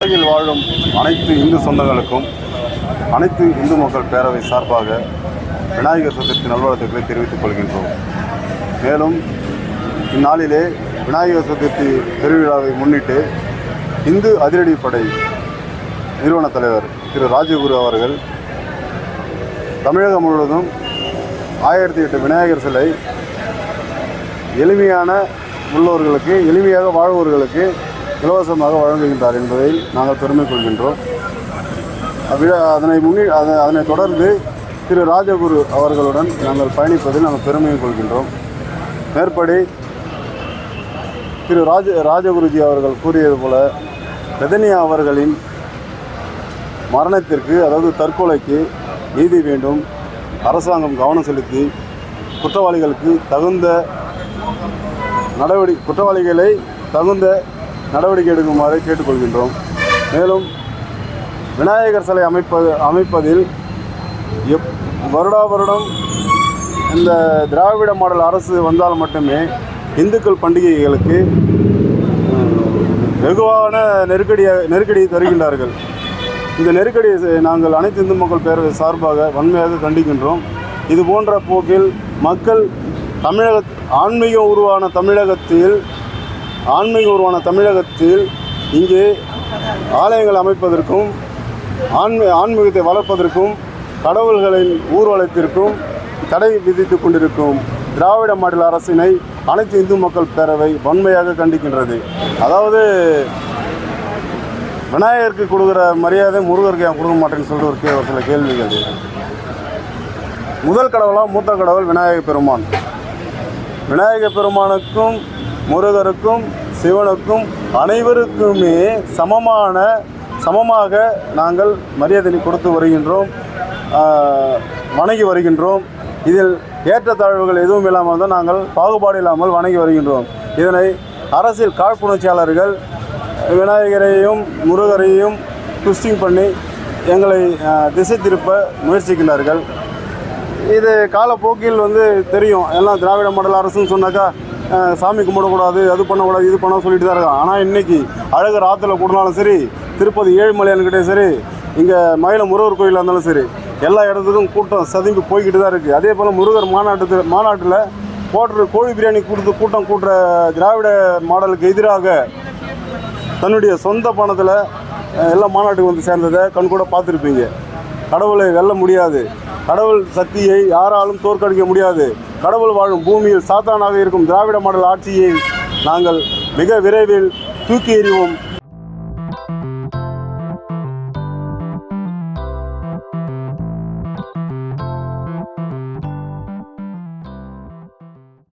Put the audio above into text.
உலகில் வாழும் அனைத்து இந்து சொந்தங்களுக்கும் அனைத்து இந்து மக்கள் பேரவை சார்பாக விநாயகர் சதுர்த்தி நல்வாழ்த்துக்களை தெரிவித்துக் கொள்கின்றோம். மேலும் இந்நாளிலே விநாயகர் சதுர்த்தி பெருவிழாவை முன்னிட்டு இந்து அதிரடிப்படை நிறுவன தலைவர் திரு ராஜகுரு அவர்கள் தமிழகம் முழுவதும் ஆயிரத்தி எட்டு விநாயகர் சிலை எளிமையான உள்ளவர்களுக்கு எளிமையாக வாழ்வோர்களுக்கு இலவசமாக வழங்குகின்றார் என்பதை நாங்கள் பெருமை கொள்கின்றோம் அதனை முன்னி அதை- அதனைத் தொடர்ந்து திரு ராஜகுரு அவர்களுடன் நாங்கள் பயணிப்பதில் நாங்கள் பெருமை கொள்கின்றோம். மேற்படி திரு ராஜ ராஜகுருஜி அவர்கள் கூறியது போல ரதனியா அவர்களின் மரணத்திற்கு அதாவது தற்கொலைக்கு நீதி வேண்டும் அரசாங்கம் கவனம் செலுத்தி குற்றவாளிகளுக்கு தகுந்த நடவடிக்கை குற்றவாளிகளை தகுந்த நடவடிக்கை எடுக்குமாறு கேட்டுக்கொள்கின்றோம். மேலும் விநாயகர் சிலை அமைப்பது அமைப்பதில் எப் வருடா வருடம் இந்த திராவிட மாடல் அரசு வந்தால் மட்டுமே இந்துக்கள் பண்டிகைகளுக்கு வெகுவான நெருக்கடியை நெருக்கடியை தருகின்றார்கள். இந்த நெருக்கடியை நாங்கள் அனைத்து இந்து மக்கள் பேரவை சார்பாக வன்மையாக கண்டிக்கின்றோம். இது போன்ற போக்கில் மக்கள் தமிழக ஆன்மீகம் உருவான தமிழகத்தில் ஆன்மீக உருவான தமிழகத்தில் இங்கே ஆலயங்கள் அமைப்பதற்கும் ஆன்மீ ஆன்மீகத்தை வளர்ப்பதற்கும் கடவுள்களின் ஊர்வலத்திற்கும் தடை விதித்துக் கொண்டிருக்கும் திராவிட மாநில அரசினை அனைத்து இந்து மக்கள் பேரவை வன்மையாக கண்டிக்கின்றது. அதாவது விநாயகருக்கு கொடுக்குற மரியாதை முருகருக்கு ஏன் கொடுக்க மாட்டேன்னு சொல்லிட்டு ஒரு கே ஒரு சில கேள்விகள் முதல் கடவுளாக மூத்த கடவுள் விநாயகர் பெருமான். விநாயகர் பெருமானுக்கும் முருகருக்கும் சிவனுக்கும் அனைவருக்குமே சமமான சமமாக நாங்கள் மரியாதை கொடுத்து வருகின்றோம். வணங்கி வருகின்றோம். இதில் ஏற்றத்தாழ்வுகள் எதுவும் இல்லாமல் தான் நாங்கள் பாகுபாடு இல்லாமல் வணங்கி வருகின்றோம். இதனை அரசியல் காழ்ப்புணர்ச்சியாளர்கள் விநாயகரையும் முருகரையும் ட்விஸ்டிங் பண்ணி எங்களை திசை திருப்ப முயற்சிக்கின்றார்கள். இது காலப்போக்கில் வந்து தெரியும். எல்லாம் திராவிட மாடல் அரசுன்னு சொன்னாக்கா சாமி கும்பிடக்கூடாது அது பண்ணக்கூடாது இது பண்ண சொல்லிட்டு தான் இருக்கான் ஆனால் இன்னைக்கு அழகர் ஆற்றுல கூடனாலும் சரி திருப்பதி ஏழுமலையான்கிட்டே சரி இங்கே மயில முருகர் கோயிலாக இருந்தாலும் சரி எல்லா இடத்துக்கும் கூட்டம் சதும்பி போய்கிட்டு தான் இருக்குது அதே போல் முருகர் மாநாட்டு மாநாட்டில் போட்டுற கோழி பிரியாணி கொடுத்து கூட்டம் கூட்டுற திராவிட மாடலுக்கு எதிராக தன்னுடைய சொந்த பணத்தில் எல்லாம் எல்லா மாநாட்டுக்கு வந்து சேர்ந்ததை கண்கூட பார்த்துருப்பீங்க. கடவுளை வெல்ல முடியாது. கடவுள் சக்தியை யாராலும் தோற்கடிக்க முடியாது. கடவுள் வாழும் பூமியில் சாத்தானாக இருக்கும் திராவிட மாடல் ஆட்சியை நாங்கள் மிக விரைவில் தூக்கி எறிவோம்.